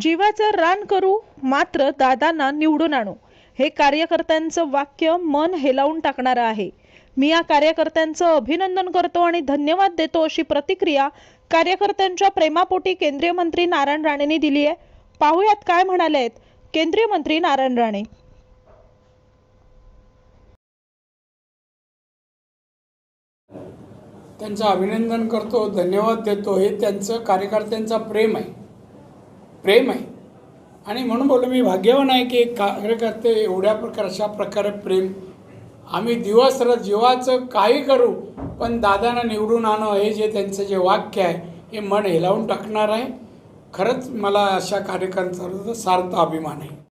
जीवाचं रान करू मात्र दादांना निवडून आणू. हे कार्यकर्त्यांचं वाक्य मन हेलावून टाकणारं आहे. मी या कार्यकर्त्यांचं अभिनंदन करतो आणि धन्यवाद देतो अशी प्रतिक्रिया कार्यकर्त्यांच्या प्रेमापोटी केंद्रीय मंत्री नारायण राणेंनी दिली आहे. पाहुयात काय म्हणाले आहेत केंद्रीय मंत्री नारायण राणे. त्यांचं अभिनंदन करतो धन्यवाद देतो. हे त्यांचं कार्यकर्त्यांचा प्रेम आहे. प्रेम आहे. आणि म्हणून बोललो मी भाग्यवान आहे की एक कार्यकर्ते एवढ्या प्रकार अशा प्रकारे प्रेम. आम्ही दिवस रात जीवाचं काही करू पण दादांना निवडून आणू हे जे त्यांचं जे वाक्य आहे हे मन हेलावून टाकणार आहे. खरंच मला अशा कार्यकर्त्यांचा सार्थ अभिमान आहे.